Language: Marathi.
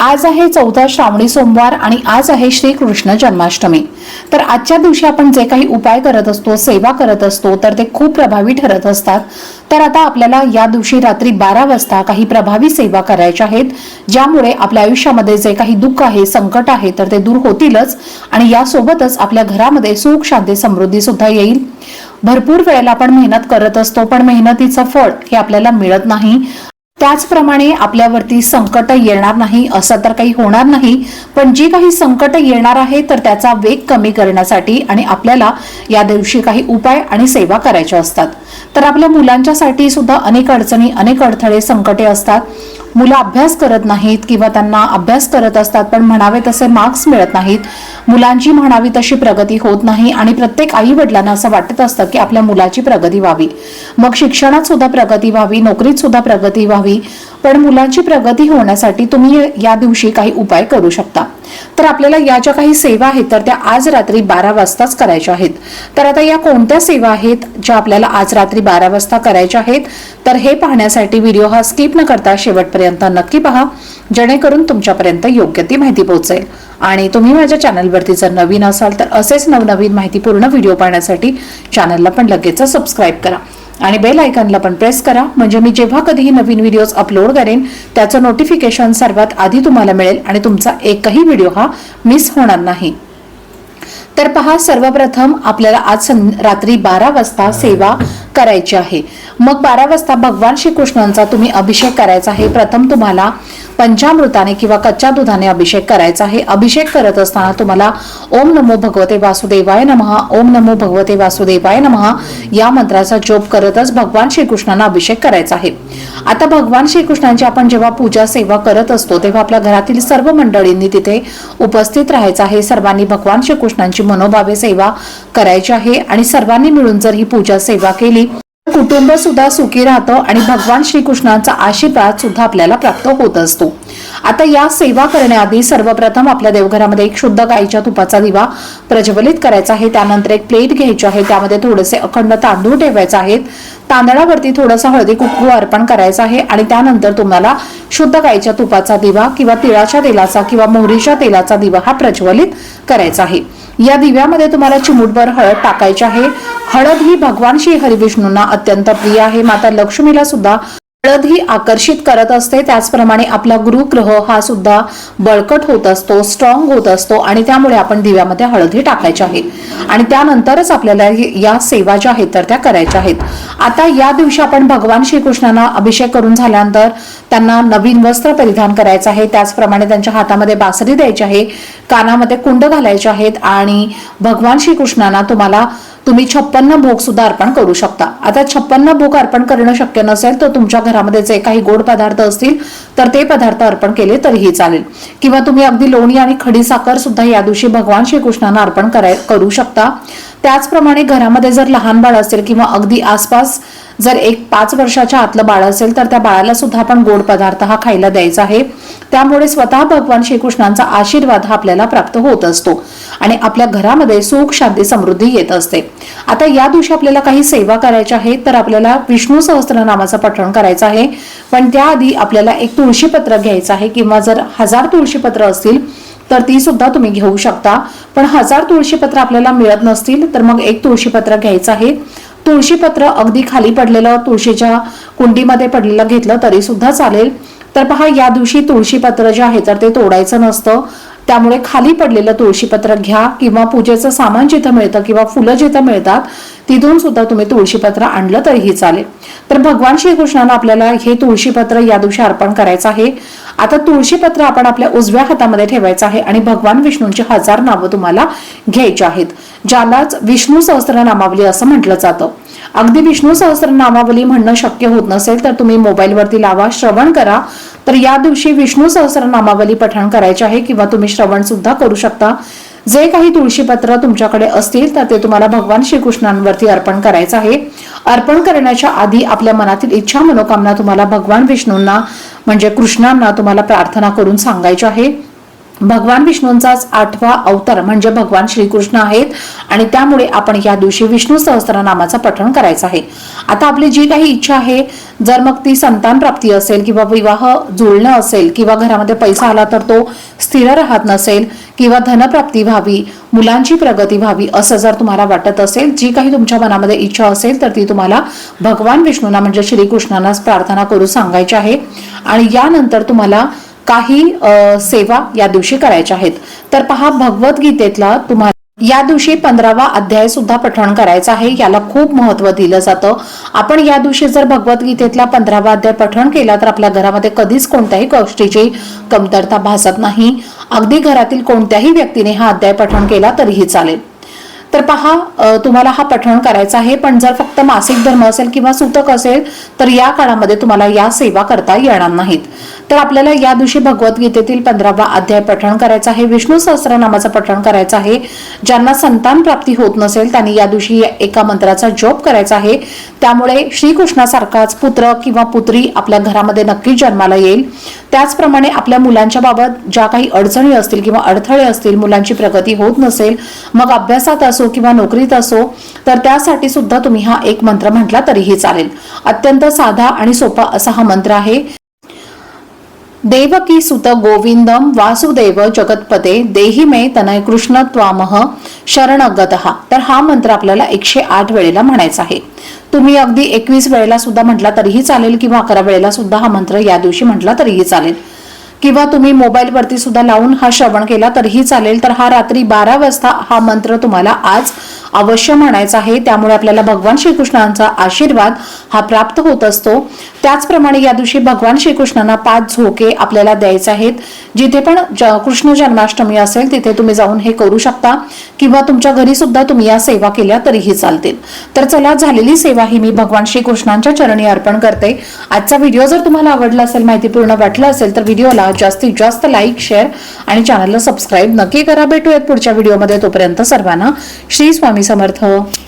आज आहे चौथा श्रावणी सोमवार आणि आज आहे श्रीकृष्ण जन्माष्टमी. तर आजच्या दिवशी आपण जे काही उपाय करत असतो सेवा करत असतो तर ते खूप प्रभावी ठरत असतात. तर आता आपल्याला या दिवशी रात्री बारा वाजता काही प्रभावी सेवा करायच्या आहेत ज्यामुळे आपल्या आयुष्यामध्ये जे काही दुःख आहे संकट आहे तर ते दूर होतीलच आणि यासोबतच आपल्या घरामध्ये सुख शांती समृद्धी सुद्धा येईल. भरपूर वेळेला आपण मेहनत करत असतो पण मेहनतीचं फळ हे आपल्याला मिळत नाही. त्याचप्रमाणे आपल्यावरती संकट येणार नाही असं तर काही होणार नाही पण जी काही संकट येणार आहे तर त्याचा वेग कमी करण्यासाठी आणि आपल्याला या दिवशी काही उपाय आणि सेवा करायच्या असतात. तर आपल्या मुलांच्यासाठी सुद्धा अनेक अडचणी अनेक अडथळे संकटे असतात. मुलं अभ्यास करत नाहीत किंवा त्यांना अभ्यास करत असतात पण म्हणावे तसे मार्क्स मिळत नाहीत. मुलांची म्हणावी तशी प्रगती होत नाही आणि प्रत्येक आई वडिलांना असं वाटत असतं की आपल्या मुलाची प्रगती व्हावी. मग शिक्षणात सुद्धा प्रगती व्हावी नोकरीत सुद्धा प्रगती व्हावी. पण मुलांची प्रगती होण्यासाठी तुम्ही या दिवशी काही उपाय करू शकता. तर आपल्याला या ज्या काही सेवा आहेत तर त्या आज रात्री बारा वाजताच करायच्या आहेत. तर आता या कोणत्या सेवा आहेत ज्या आपल्याला आज रात्री बारा वाजता करायच्या आहेत तर हे पाहण्यासाठी व्हिडिओ हा स्किप न करता शेवटपर्यंत नक्की पहा. जेणेकरून तुमच्यापर्यंत योग्य ती माहिती पोहोचेल. आणि तुम्ही माझ्या चॅनलवरती जर नवीन असाल तर असेच नवनवीन माहिती पूर्ण व्हिडिओ पाहण्यासाठी चॅनलला पण लगेच सबस्क्राईब करा. आणि बेल आयकॉनला पण प्रेस करा. म्हणजे मी जेव्हा कधीही नवीन व्हिडिओज अपलोड करेन त्याचं नोटिफिकेशन सर्वात आधी तुम्हाला मिळेल आणि तुमचा एकही व्हिडिओ हा मिस होणार नाही. तर पहा सर्वप्रथम आपल्याला आज सं- रात्री बारा वाजता सेवा करायची आहे. मग बारा वाजता भगवान श्रीकृष्णांचा तुम्ही अभिषेक करायचा आहे. प्रथम तुम्हाला पंचामृताने किंवा कच्च्या दुधाने अभिषेक करायचा आहे. अभिषेक करत असताना तुम्हाला ओम नमो भगवते वासुदेवाय नमः ओम नमो भगवते वासुदेवाय नमः या मंत्राचा जोप करतच भगवान श्रीकृष्णांना अभिषेक करायचा आहे. आता भगवान श्रीकृष्णांची आपण जेव्हा पूजा सेवा करत असतो तेव्हा आपल्या घरातील सर्व मंडळींनी तिथे उपस्थित राहायचं आहे. सर्वांनी भगवान श्रीकृष्णांची मनोभावे सेवा करायची आहे आणि सर्वांनी मिळून जर ही पूजा सेवा केली कुटुंब सुद्धा सुखी राहतं आणि भगवान श्रीकृष्णांचा आशीर्वाद सुद्धा आपल्याला प्राप्त होत असतो. आता या सेवा करण्याआधी सर्वप्रथम आपल्या देवघरामध्ये एक शुद्ध गाईच्या तुपाचा दिवा प्रज्वलित करायचा आहे. त्यानंतर एक प्लेट घ्यायची आहे. त्यामध्ये थोडेसे अखंड तांदूळ ठेवायचे आहेत. तांदळावरती थोडंसं हळदी कुंकू अर्पण करायचं आहे आणि त्यानंतर तुम्हाला शुद्ध गाईच्या तुपाचा दिवा किंवा तिळाच्या तेलाचा किंवा मोहरीच्या तेलाचा दिवा हा प्रज्वलित करायचा आहे. या दिव्यामध्ये तुम्हाला चिमूटभर हळद टाकायची आहे. हळद ही भगवान श्री हरिविष्णूंना अत्यंत प्रिय आहे. माता लक्ष्मीला सुद्धा हळद ही आकर्षित करत असते. त्याचप्रमाणे आपला गुरुग्रह हा सुद्धा बळकट होत असतो स्ट्रॉंग होत असतो आणि त्यामुळे आपण दिव्यामध्ये हळद ही टाकायची आहे. आणि त्यानंतरच आपल्याला या सेवा ज्या आहेत तर त्या करायच्या आहेत. आता या दिवशी आपण भगवान श्रीकृष्णांना अभिषेक करून झाल्यानंतर त्यांना नवीन वस्त्र परिधान करायचं आहे. त्याचप्रमाणे त्यांच्या हातामध्ये बासरी द्यायची आहे कानामध्ये कुंड घालायचे आहेत आणि भगवान श्रीकृष्णांना तुम्हाला तुम्ही छप्पन्न भोग सुद्धा अर्पण करू शकता. आता छप्पन्न भोग अर्पण करणं शक्य नसेल तर तुमच्या घरामध्ये जे काही गोड पदार्थ असतील तर ते पदार्थ अर्पण केले तरीही चालेल. किंवा तुम्ही अगदी लोणी आणि खडी साखर सुद्धा या दिवशी भगवान श्रीकृष्णांना अर्पण कराय करू शकता. त्याचप्रमाणे घरामध्ये जर लहान बाळ असेल किंवा अगदी आसपास जर एक पाच वर्षाच्या आतलं बाळ असेल तर त्या बाळाला सुद्धा आपण गोड पदार्थ हा खायला द्यायचा आहे. त्यामुळे स्वतः भगवान श्रीकृष्णांचा आशीर्वाद हा आपल्याला प्राप्त होत असतो आणि आपल्या घरामध्ये सुख शांती समृद्धी येत असते. आता या दिवशी आपल्याला काही सेवा करायच्या आहेत तर आपल्याला विष्णू सहस्त्रनामाचं पठण करायचं आहे. पण त्याआधी आपल्याला एक तुळशीपत्र घ्यायचं आहे किंवा जर हजार तुळशीपत्र असतील तर ती सुद्धा तुम्ही घेऊ शकता. पण हजार तुळशीपत्र आपल्याला मिळत नसतील तर मग एक तुळशीपत्र घ्यायचं आहे. तुळशीपत्र अगदी खाली पडलेलं तुळशीच्या कुंडीमध्ये पडलेलं घेतलं तरी सुद्धा चालेल. तर पहा या दिवशी तुळशीपत्र जे आहे तर ते तोडायचं नसतं. त्यामुळे खाली पडलेलं तुळशीपत्र घ्या किंवा पूजेचं सामान जिथं मिळतं किंवा फुलं जिथं मिळतात तिथून सुद्धा तुम्ही तुळशीपत्र आणलं तरीही चालेल. तर भगवान श्रीकृष्णाला आपल्याला हे तुळशीपत्र या दिवशी अर्पण करायचं आहे. आता तुळशीपत्र आपण आपल्या उजव्या हातामध्ये ठेवायचं आहे आणि भगवान विष्णूंची हजार नावं तुम्हाला घ्यायची आहेत ज्यालाच विष्णू सहस्त्र नामावली असं म्हटलं जातं. अगदी विष्णू सहस्त्रनामावली म्हणणं शक्य होत नसेल तर तुम्ही मोबाईलवरती लावा श्रवण करा. तर या दिवशी विष्णू सहस्त्रनामावली पठण करायचे आहे किंवा तुम्ही श्रवण सुद्धा करू शकता. जे काही तुळशीपत्र तुमच्याकडे असतील तर ते तुम्हाला भगवान श्रीकृष्णांवरती अर्पण करायचं आहे. अर्पण करण्याच्या आधी आपल्या मनातील इच्छा मनोकामना तुम्हाला भगवान विष्णूंना म्हणजे कृष्णांना तुम्हाला प्रार्थना करून सांगायची आहे. भगवान विष्णूंचाच आठवा अवतार म्हणजे भगवान श्रीकृष्ण आहेत आणि त्यामुळे आपण या दिवशी विष्णू सहस्त्रनामाचं पठण करायचं आहे. आता आपली जी काही इच्छा आहे जर मग ती संतान प्राप्ती असेल किंवा विवाह जुळणं असेल किंवा घरामध्ये पैसा आला तर तो स्थिर राहत नसेल किंवा धनप्राप्ती व्हावी मुलांची प्रगती व्हावी असं जर तुम्हाला वाटत असेल जी काही तुमच्या मनामध्ये इच्छा असेल तर ती तुम्हाला भगवान विष्णूंना म्हणजे श्रीकृष्णांनाच प्रार्थना करू सांगायची आहे. आणि यानंतर तुम्हाला काही सेवा या दिवशी करायच्या आहेत. तर पहा भगवद्गीतेतला तुम्हाला या दिवशी पंधरावा अध्याय सुद्धा पठण करायचा आहे. याला खूप महत्त्व दिलं जातं. आपण या दिवशी जर भगवद्गीतेतला पंधरावा अध्याय पठण केला तर आपल्या घरामध्ये कधीच कोणत्याही गोष्टीची कमतरता भासत नाही. अगदी घरातील कोणत्याही व्यक्तीने हा अध्याय पठण केला तरीही चालेल. तर पहा तुम्हाला हा पठण करायचा आहे पण जर फक्त मासिक धर्म असेल किंवा सुतक असेल तर या काळामध्ये तुम्हाला या सेवा करता येणार नाहीत. तर आपल्याला या दिवशी भगवद्गीतेतील पंधरावा अध्याय पठण करायचा आहे विष्णू सहस्रनामाचं पठण करायचं आहे. ज्यांना संतान प्राप्ती होत नसेल त्यांनी या दिवशी एका मंत्राचा जप करायचा आहे. त्यामुळे श्रीकृष्णासारखाच पुत्र किंवा पुत्री आपल्या घरामध्ये नक्कीच जन्माला येईल. त्याचप्रमाणे आपल्या मुलांच्या बाबत ज्या काही अडचणी असतील किंवा अडथळे असतील मुलांची प्रगती होत नसेल मग अभ्यासात असो किंवा नोकरीत असो तर त्यासाठी सुद्धा तुम्ही हा एक मंत्र म्हटला तरीही चालेल. अत्यंत साधा आणि सोपा असा हा मंत्र आहे. देवकी सुत गोविंदम वासुदेव जगतपते देही मे तनय कृष्ण त्वामह शरणगत. तर हा मंत्र आपल्याला एकशे आठ वेळेला म्हणायचा आहे. तुम्ही अगदी एकवीस वेळेला सुद्धा म्हटला तरीही चालेल किंवा अकरा वेळेला सुद्धा हा मंत्र या दिवशी म्हटला तरीही चालेल. किंवा तुम्ही मोबाईलवरती सुद्धा लावून हा श्रवण केला तरीही चालेल. तर हा रात्री बारा वाजता हा मंत्र तुम्हाला आज अवश्य म्हणायचा आहे. त्यामुळे आपल्याला भगवान श्रीकृष्णांचा आशीर्वाद हा प्राप्त होत असतो. त्याचप्रमाणे या दिवशी भगवान श्रीकृष्णांना पाच झोके आपल्याला द्यायचे आहेत. जिथे पण कृष्ण जन्माष्टमी असेल तिथे तुम्ही जाऊन हे करू शकता. किंवा तुमच्या घरी सुद्धा तुम्ही या सेवा केल्या तरीही चालतील. तर चला झालेली सेवा ही मी भगवान श्रीकृष्णांच्या चरणी अर्पण करते. आजचा व्हिडिओ जर तुम्हाला आवडला असेल माहितीपूर्ण वाटला असेल तर व्हिडिओला जास्तीत जास्त लाईक शेअर आणि चॅनलला सबस्क्राईब नक्की करा. भेटूयात पुढच्या व्हिडिओमध्ये. तोपर्यंत सर्वांना श्री स्वामी स्वामी समर्थ.